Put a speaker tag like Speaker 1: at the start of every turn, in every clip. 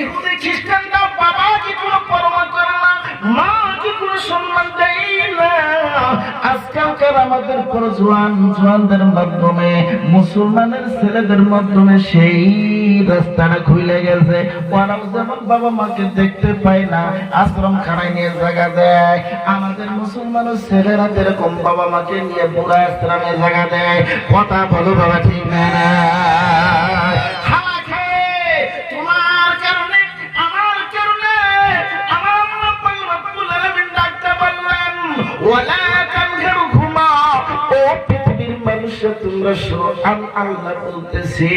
Speaker 1: ইহুদি খ্রিস্টানরা কোনো পরমা করে না কোনো সম্মান দেয় না, আজকালকার আমাদের জোয়ান জোয়ানদের মাধ্যমে, মুসলমানের ছেলেদের মাধ্যমে সেই রাস্তাটা খুলে গেছে। ওরাও যেমন বাবা মাকে দেখতে পায় না, আশ্রম খানায় নিয়ে জায়গা দেয়, আমাদের মুসলমানের ছেলেরা যেরকম বাবা মাকে নিয়ে বুড়া আশ্রমে জায়গা দেয়, কথা বলো বাবা ঠিক না। তোমরা আমি আল্লাহ বলতেছি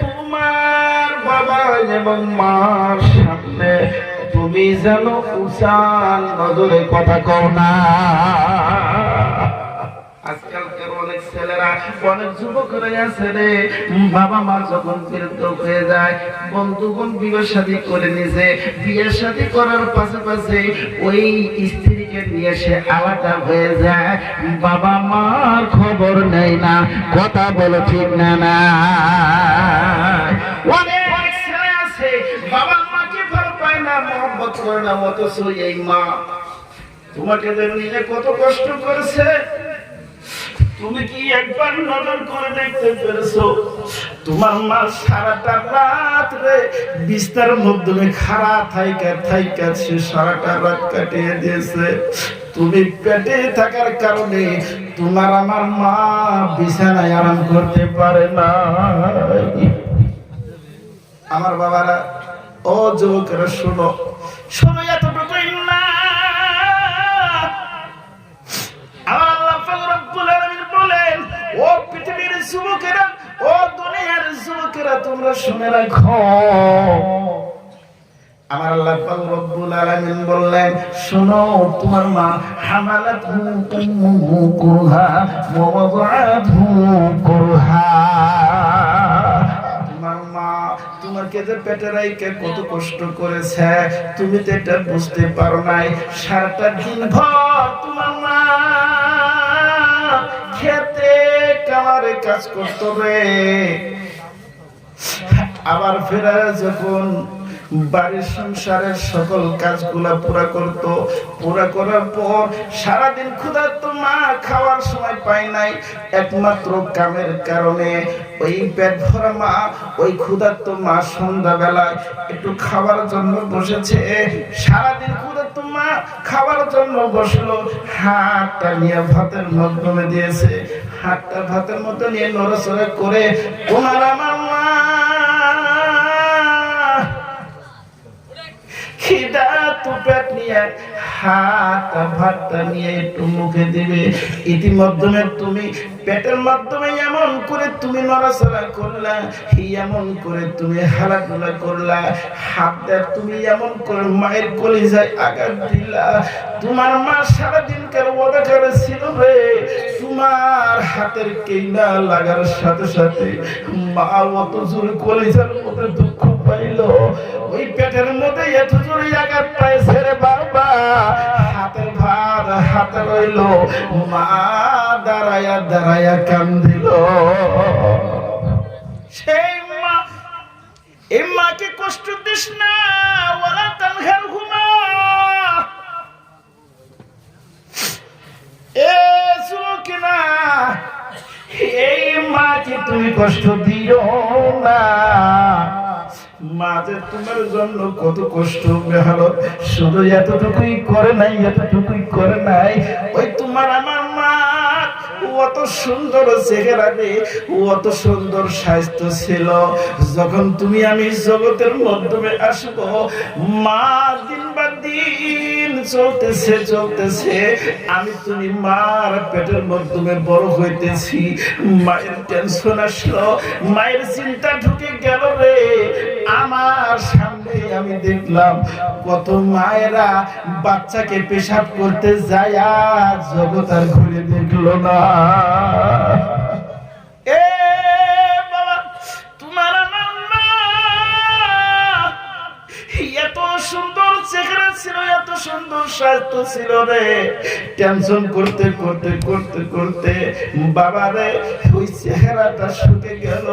Speaker 1: তোমার বাবা এবং মার সামনে, তুমি যেন উচান নজরে কথা কও না। আজকালকার অনেক ছেলেরা, অনেক যুবকরা আছে রে, বাবা মা যখন বৃদ্ধ হয়ে যায়, বন্ধুগণ বিয়ে শাদী করে নিছে বিয়ে শাদী করার পাশাপাশি ওই স্ত্রীকে নিয়ে সে আলাদা হয়ে যায়। বাবা মার খবর নেই না, কথা বলো ঠিক না না। মা তোমাকে যে নিজে কত কষ্ট করেছে তুমি কি একবার নজর করে দেখতে পেরেছ? তোমার মা সারাটা রাত রে বিস্তার মাধ্যমে খাড়া থাইকা থাইকা সে সারাটা রাত কাটিয়ে দিয়েছে। তুমি পেটে থাকার কারণে তোমার আমার মা বিছানায় আরাম করতে পারে না। আমার বাবারা, ও যুবকেরা, শোনো শোনো এতটুকুই যুবকেরা, ও দুনিয়ার যুবকেরা, তোমরা শুনে রাখো। আমার আল্লাহ রব্বুল আলামিন বললেন তোমার মা কুরহা যে কত কষ্ট করেছে, তুমি তো এটা বুঝতে পারো নাই। সারাটা দিন ভর তোমার মা কাজ করতো রে আবার ফেরা যখন বাড়ির সংসারের সকল কাজগুলা পুরা করত, পুরা করার পর সারাদিন ক্ষুধার্ত মা খাওয়ার সময় পায় নাই। একমাত্র কামের কারণে ওই পেট ভরা মা, ওই ক্ষুধার্ত মা সন্ধ্যাবেলায় একটু খাবার জন্য বসেছে। সারাদিন ক্ষুধার্ত মা জন্য বসল। হাতটা নিয়ে ভাতের মাধ্যমে দিয়েছে। হাতটা ভাতের মতো নিয়ে নড়াচড়া করে তোমার আমার মা খিদা তু পেট নিয়ে হাত ভাতটা নিয়ে একটু মুখে দিবে। ইতিমধ্যে তুমি পেটের মাধ্যমে এমন করে তুমি নড়াচড়া করলা এমন করে তুমি হালাগুলা করলা। হাত তুমি এমন করে মায়ের কলিজায় আঘাত দিলা। তোমার মা সারাদিনকার অধিকার ছিল রে? তোমার হাতের কেইনা লাগার সাথে সাথে মা অত জোর কলিজার মধ্যে দুঃখ পাইল। ওই পেটের মধ্যে এত জোরে আঘাত পাইছে রে বাবা। হাতের ভার হাতে রইল। মা দাঁড়ায়া দাঁড়ায়া কান্দিল। সেই মা, এই মাকে কষ্ট দিস না? ওরা তানঘার ঘুমা এ সুকিনা এই মাকে তুমি কষ্ট দিও না? মা যে তোমার জন্য কত কষ্ট, বেহালত। শুধু এতটুকুই করে নাই, এতটুকুই করে নাই। ওই তোমার আমার সুন্দর চেহারা রে অত সুন্দর স্বাস্থ্য ছিল। যখন তুমি আমি জগতের মাধ্যমে আসব, মা দিন বা দিন চলতেছে চলতেছে। আমি তুমি মার পেটের মাধ্যমে বড় হইতেছি। মায়ের টেনশন আসলো, মায়ের চিন্তা ঢুকে গেল রে। আমার আমি দেখলাম কত মায়েরা বাচ্চাকে পেশাব করতে যায় আর জগৎ আর ঘুরে দেখল না। ছিল, এত সুন্দর স্বাস্থ্য ছিল রে। টেনশন করতে করতে করতে করতে বাবারে ওই চেহারাটা শুকে গেল।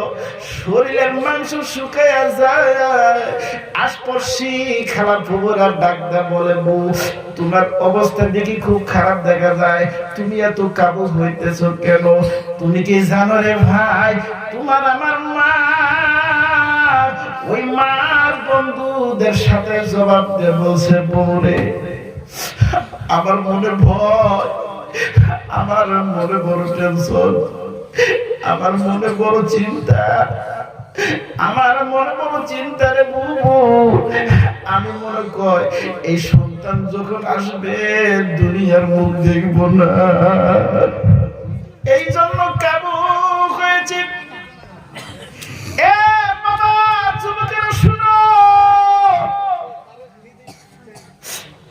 Speaker 1: শরীরের মাংস শুকাইয়া যায়। খারাপ খবর আর বলে বউ, তোমার অবস্থা দেখি খুব খারাপ দেখা যায়। তুমি এত কাবুজ হইতেছ কেন? তুমি কি জানো রে ভাই? তোমার আমার মা, ওই মার বন্ধুদের সাথে জবাব দিয়ে বলছে বউরে আমার মনে ভয়, আমার মনে বড় টেনশন আমার মনে বড় চিন্তা, আমার মনে বড় চিন্তা রে বুবু। আমি মনে কয় এই সন্তান যখন আসবে, দুনিয়ার মুখ দেখব না। এই জন্য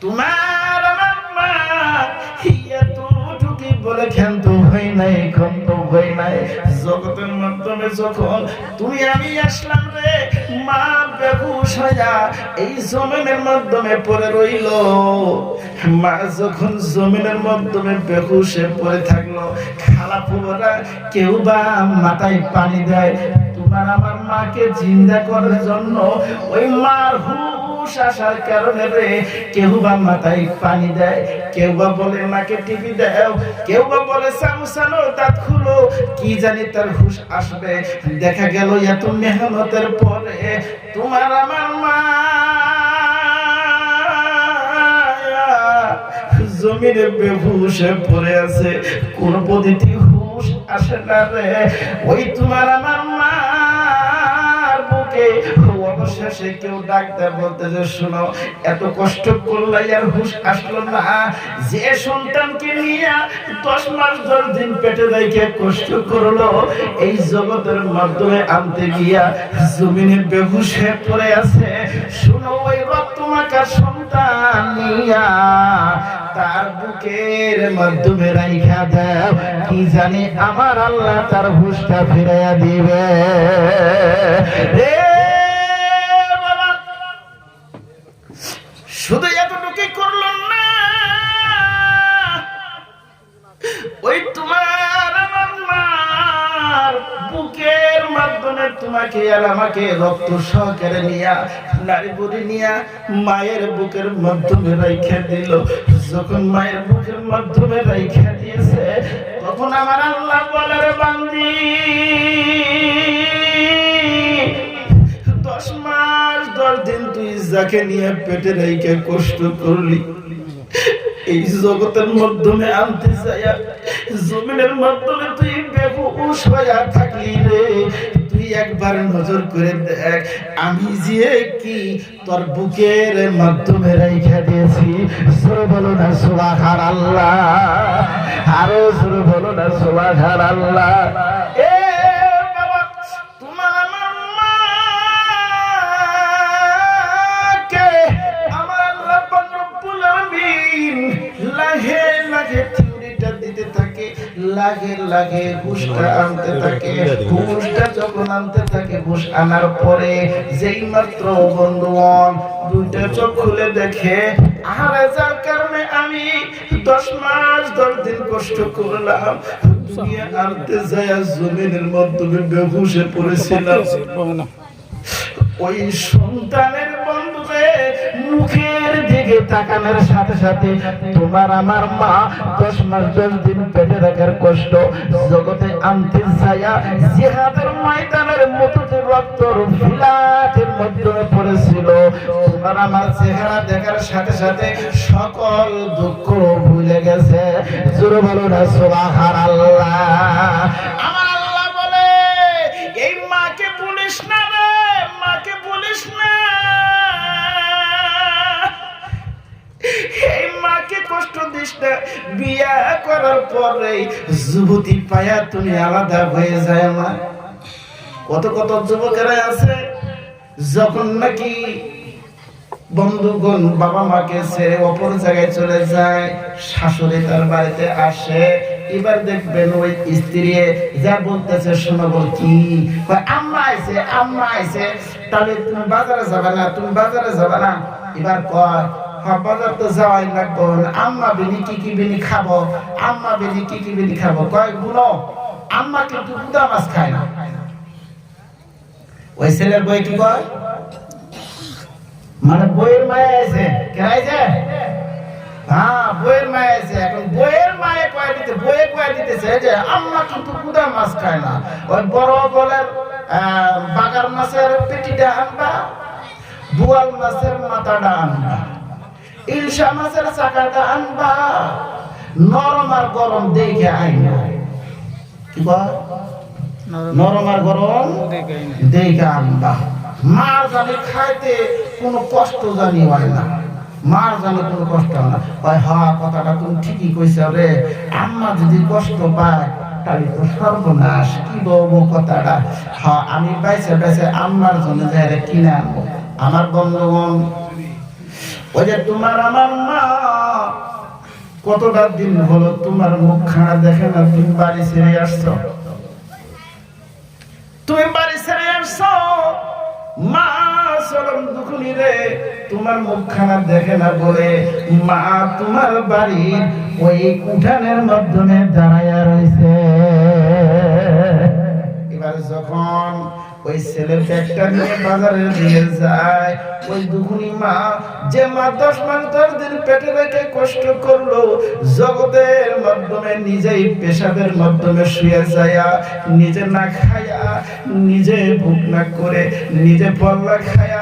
Speaker 1: তোমার আমার মা বলে নাই নাই। জগতের মাধ্যমে যখন তুমি আমি আসলাম রে, মা এই জমিনের মাধ্যমে পড়ে মা যখন জমিনের মাধ্যমে পড়ে থাকল, খালা কেউ বা মাথায় পানি দেয়। তোমার আমার মাকে জিন্দা করার জন্য ওই মার আসার কারণে রে, কেউ বা মাথায় পানি দেয়, কেউ বা বলে মাকে কেউ বা বলে দাঁত খুলো, কি জানি তার হুশ আসবে। দেখা গেল এত মেহনতের পরে তোমার আমার মা জমিনে বেহুশে পড়ে আছে, কোন পদ্ধতি হুশ আসে না রে। ওই তোমার আমার মার বুকে অবশেষে কেউ ডাক্তার বলতে যে শোনো, এত কষ্ট করলে আর হুশ আসলো না। যে সন্তানকে নিয়ে দশ মাস দশ দিন পেটে রেখে কষ্ট করল, এই জগতের মাধ্যমে আনতে গিয়া জমিনে বেহুশে পড়ে আছে। শোনো, ওই রক্তমাখা সন্তান নিয়া তার বুকের মাধ্যমে রাইখা দাও। কি জানি আমার আল্লাহ তার হুশটা ফিরাইয়া দিবে। রে শুধু এতটুকুই করল না। ওই তোমার আমার মার বুকের মাধ্যমে তোমাকে আর আমাকে রক্ত সহকারে নিয়া, নারী বুড়ি নিয়া মায়ের বুকের মাধ্যমে রাইখা দিল। যখন মায়ের বুকের মাধ্যমে রাইখা দিয়েছে, তখন আমার আল্লাহ বলার বান্দি, দশ তুই যাকে নিয়ে পেটে রেখে কষ্ট করলি, এই জগতের মাধ্যমে আনতে জমিনের মাধ্যমে তুই বেহুশ হইয়া থাকলি রে। একবার নজর করে দেখ, আমি যে কি তোর বুকের মাধ্যমে রেখা দিয়েছি। সুর বলো না সুবাহার আল্লাহ আরও সুর বলো না সুবাহার আল্লাহ লাগে লাগে হুশটা আনতে থাকে হুশটা যখন আনতে থাকে হুশ আনার পরে যেই মাত্র বন্ধুগণ দুইটা চোখ খুলে দেখে আরে যার কারণে আমি দশ মাস দশ দিন কষ্ট করলাম। দুনিয়া আনতে যায় জমিনের মাধ্যমে বেহুশে পড়েছিলাম। ওই সন্তানের বন্ধুরে মুখের দিকে তাকানোর সাথে সাথে তোমার আমার মা দশ মাস, দশ দিন পেটে রাখার কষ্ট জগতে আনতে যায়া জিহাদের ময়দানের মতো যে রক্তর ফিলাটের মাধ্যমে পড়েছিল, তোমার আমার চেহারা দেখার সাথে সাথে সকল দুঃখ ভুলে গেছে। জোরে বলো না সুবহান আল্লাহ আমার বিয়া করার পরে যুবতী পায়া তুমি আলাদা হয়ে যায় মা। কত কত যুবকেরা আছে, যখন নাকি বন্ধুগণ বাবা মাকে ছেড়ে অপর জায়গায় চলে যায়, শাশুড়ি তার বাড়িতে আসে, এবার দেখবেন ওই স্ত্রী যা বলতেছে শোনাবো কি? আম্মা আইছে আম্মা আইছে, তাহলে তুমি বাজারে যাবে না, তুমি বাজারে যাবে না। এবার কয় তো যাওয়াই আম্মা কি বিনি খাব? আম্মা খাব? আম্মা মাছ খায় না। ওই ছেলের কয়? মানে বইয়ের হ্যাঁ বইয়ের এখন বইয়ের মায়ে দিতে দিতেছে আম্মা মাছ খায় না। ওই বড় বলের বাগার মাছের পেটিটা আনবা বুয়াল মাছের মাথাটা আনবা। ইলশা মাছের চাকাটা আনবা। নরম আর গরম দেখে আইনা কি? নরম আর গরম দেখে আনবা। মার জানি খাইতে কোনো কষ্ট জানি হয় না। মার জানি কোনো কষ্ট হয় না। হয় হা কথাটা তুমি ঠিকই কইছ রে। আম্মা যদি কষ্ট পায় তাহলে তো সর্বনাশ। কি বলব কথাটা? হ্যাঁ আমি বাইসে বাইসে আম্মার জন্য যাই কিনে আনব। আমার বন্ধুগণ যে তোমার আমার মা কতটা দিন হলো তোমার মুখ খানা দেখে না? তুমি বাড়ি ছেড়ে আসছো। তুমি বাড়ি ছেড়ে মা, চরম দুখুনি রে, তোমার মুখখানা দেখে না বলে মা তোমার বাড়ির ওই উঠানের মাধ্যমে দাঁড়াইয়া রয়েছে। যখন ওই ছেলের ব্যাগটা নিয়ে বাজারে নিয়ে যায়, ওই দুগুনি মা যে মা দশ মাস দশ দিন পেটে রেখে কষ্ট করল, জগতের মাধ্যমে নিজেই পেশাবের মাধ্যমে শুয়ে যায়া, নিজে না খায়া, নিজে ভুক না করে, নিজে পল্লা খায়া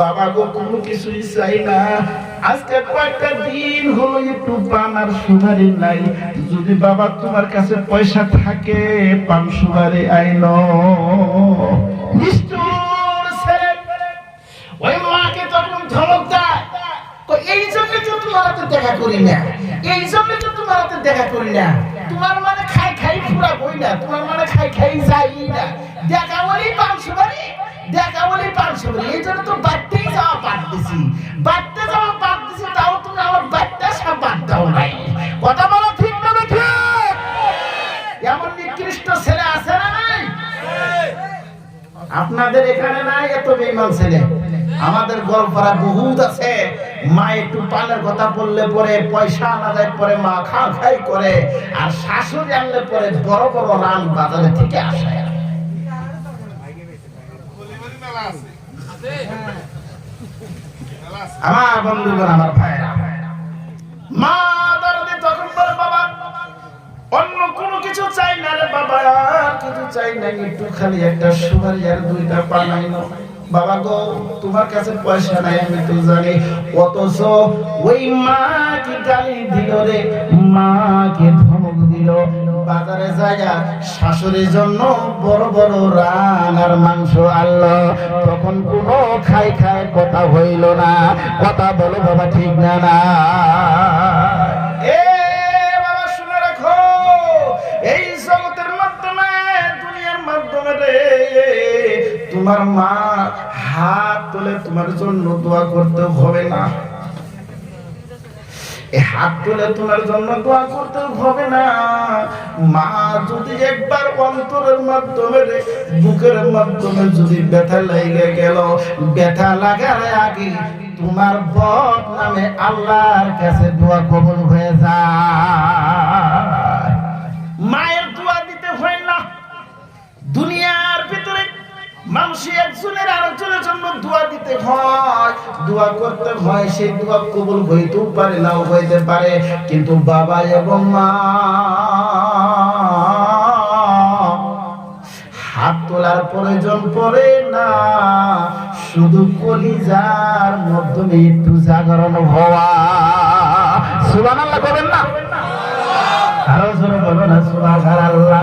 Speaker 1: বাবা গো কোনো কিছুই চাই না। আজকে কয়েকটা দিন হলো একটু পান আর নাই। যদি বাবা তোমার কাছে পয়সা থাকে, পান সুপারি আইনো। এই জন্য তোমার দেখা এই জন্য তো তোমার দেখা তোমার মানে খাই খাই না, তোমার মানে খাই খাই যাই না। বলি দেখা বলি এই জন্য তো দিছি বাড়তে যাওয়া বাদ দিছি তাও তুমি আমার বাড়তে সব বাদ দাও নাই। কথা বলো ঠিক না ঠিক এমন নিকৃষ্ট ছেলে আছে না নাই? আপনাদের এখানে নাই এত বেইমান ছেলে। আমাদের গল্পরা বহুত আছে। মা একটু পানের কথা বললে পরে পয়সা আনা যায়, পরে মা খা খাই করে, আর শাশুড়ি আনলে পরে বড় বড় রান বাজারে থেকে আসে। আমার বন্ধুগণ, আমার ভাইরা মা দরদি তখন বলে, বাবা, অন্য কোনো কিছু চাই না রে বাবা, আর কিছু চাই না, একটু খালি একটা সুপারি আর দুইটা পানাইনো বাবা গো, তোমার কাছে পয়সা নাই, আমি তো জানি। অথচ ওই মা কি গালি দিল রে মা কে ধমক দিল। বাজারে জায়গা, শাশুড়ির জন্য বড় বড় রান আর মাংস আনলো। তখন কোনো খাই খাই কথা হইল না। কথা বলো বাবা, ঠিক না না? তোমার মা হাত তুলে তোমার জন্য দোয়া করতে হবে না। হাত তুলে তোমার জন্য দোয়া করতে হবে না। মা, যদি একবার অন্তরের মাধ্যমে বুকের মাধ্যমে যদি ব্যথা লেগে গেল, ব্যথা লাগার আগে তোমার বদ নামে আল্লাহর কাছে দোয়া কবল হয়ে যায়। মানুষ একজনের আরেকজনের জন্য দোয়া দিতে হয়। দোয়া করতে হয়, সেই দোয়া কবুল হইতেও পারে, নাও হইতে পারে। কিন্তু বাবা এবং মা হাত তোলার প্রয়োজন পড়ে না। শুধু কলিজার মাধ্যমে একটু জাগরণ হওয়া। সুবহানাল্লাহ করবেন না? আরও জোরে বলো না, সুবহানাল্লাহ।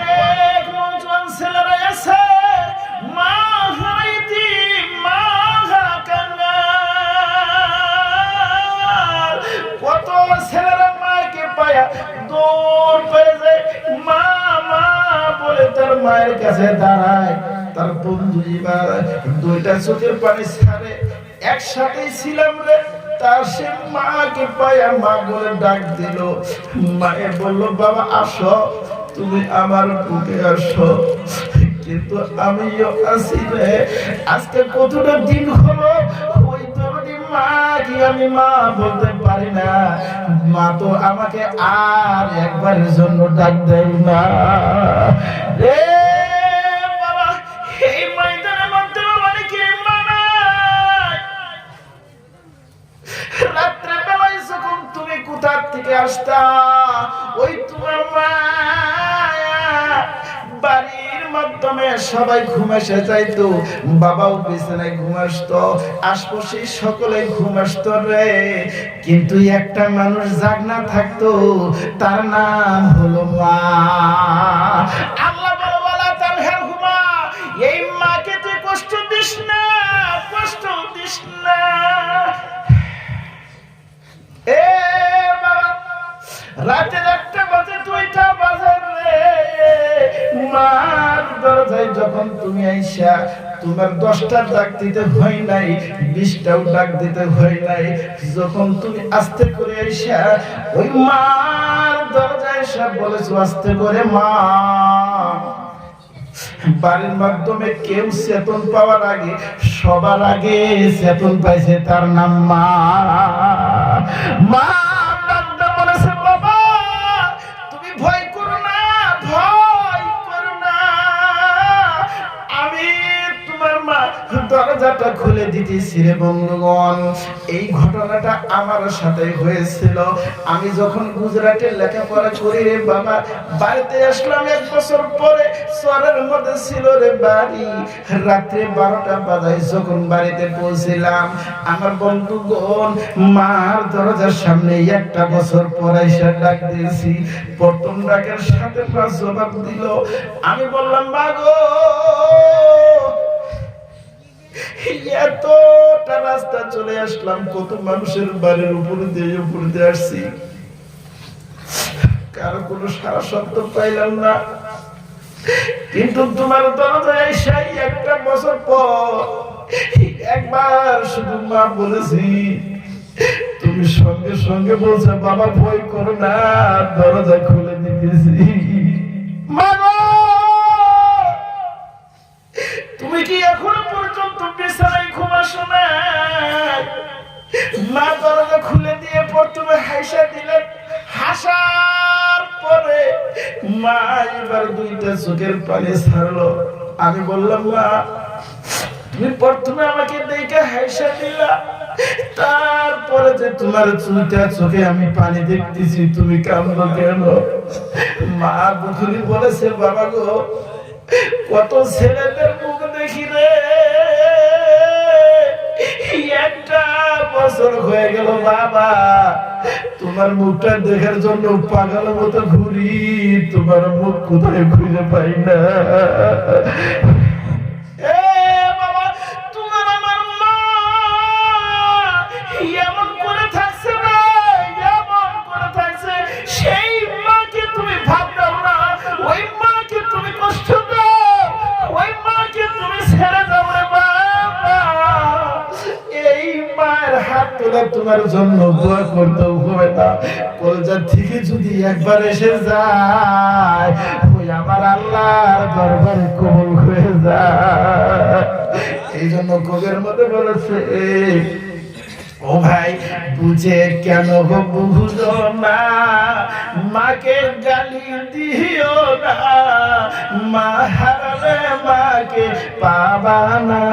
Speaker 1: মায়ের কাছে দাঁড়ায়, তার বন্ধু দুইটা চোখের পানি ছাড়ে, একসাথেই ছিলাম রে। তার সে মাকে পায়া মা বলে ডাক দিল। মায়ে বলল, বাবা, আসো, তুমি আমার বুকে আসো। কিন্তু আমিও আছি রে। আজকে কতটা দিন হলো? ওই তরুণী মা কি আমি মা বলতে পারি না। মা তো আমাকে আর একবারের জন্য ডাক দেয় না। থেকে আসতা, ওই তোমার মায়া বাড়ির মাধ্যমে সবাই ঘুম এসে যাইতো। বাবাও বিছানায় ঘুম আসতো। আশপাশে সকলে ঘুম আসতো রে। কিন্তু একটা মানুষ জাগ না থাকতো, তার নাম হলো মা। আল্লাহ এই মাকে তুই কষ্ট দিস না, কষ্ট দিস না। এ রাতের একটা বাজে দুইটা বাজে রে। মার দরজায় যখন তুমি আইসা, তোমার দশটার ডাক দিতে হয় নাই, বিশটাও ডাক দিতে হয় নাই। যখন তুমি আস্তে করে আইসা, ওই মার দরজায় এসে বলেছ, আস্তে করে মা। বাড়ির মাধ্যমে কেউ চেতন পাওয়ার আগে, সবার আগে চেতন পাইছে তার নাম মা। মা দরজাটা খুলে দিতেছি রে বন্ধুগণ। এই ঘটনাটা আমার সাথে হয়েছিল। আমি যখন গুজরাটে লেখাপড়া করি রে বাবা, বাড়িতে আসলাম এক বছর পরে শহরের মধ্যে ছিল রে বাড়ি। রাত্রে বারোটা বাজায় যখন বাড়িতে পৌঁছিলাম, আমার বন্ধুগণ মার দরজার সামনে একটা বছর পরে এসে ডাক দিয়েছি। প্রথম ডাকের সাথে জবাব দিল, আমি বললাম, মা গো এতটা রাস্তা চলে আসলাম, কত মানুষের বাড়ির উপরে দিয়ে উপরে দিয়ে আসছি। কারও কোনো সারা শব্দ পাইলাম না। কিন্তু তোমার দরজায় এসাই একটা বছর পর একবার শুধু মা বলেছি, তুমি সঙ্গে সঙ্গে বলছো, বাবা ভয় করো না, দরজা খুলে দিতেছি। দুইটা চোখের পানি ছাড়লো। আমি বললাম তুমি প্রথমে আমাকে দেখে হাসা দিলা। তারপরে যে তোমার চুলটা চোখে আমি পানি দেখতেছি, তুমি কান্দো কেন? মা বুঝলি বলেছে, বাবা গো, কত ছেলেদের মুখ দেখি রে। একটা বছর হয়ে গেল, বাবা। তোমার মুখটা দেখার জন্য পাগল মতো ঘুরি তোমার মুখ কোথায় খুঁজে পাই না? কলজা থেকে যদি একবার এসে যায়, ওই আমার আল্লাহর দরবারে কবুল হয়ে যায়। এই জন্য কবির মধ্যে বলেছে, ও ভাই, বুঝে কেন বুঝো না? মাকে গালি দিও না। মা হারালে মাকে পাবা না।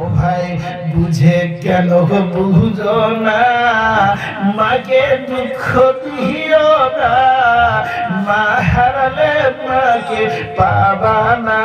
Speaker 1: ও ভাই বুঝে কেন বুঝো না মাকে দুঃখ দিও না মা হারালে মাকে পাবা না।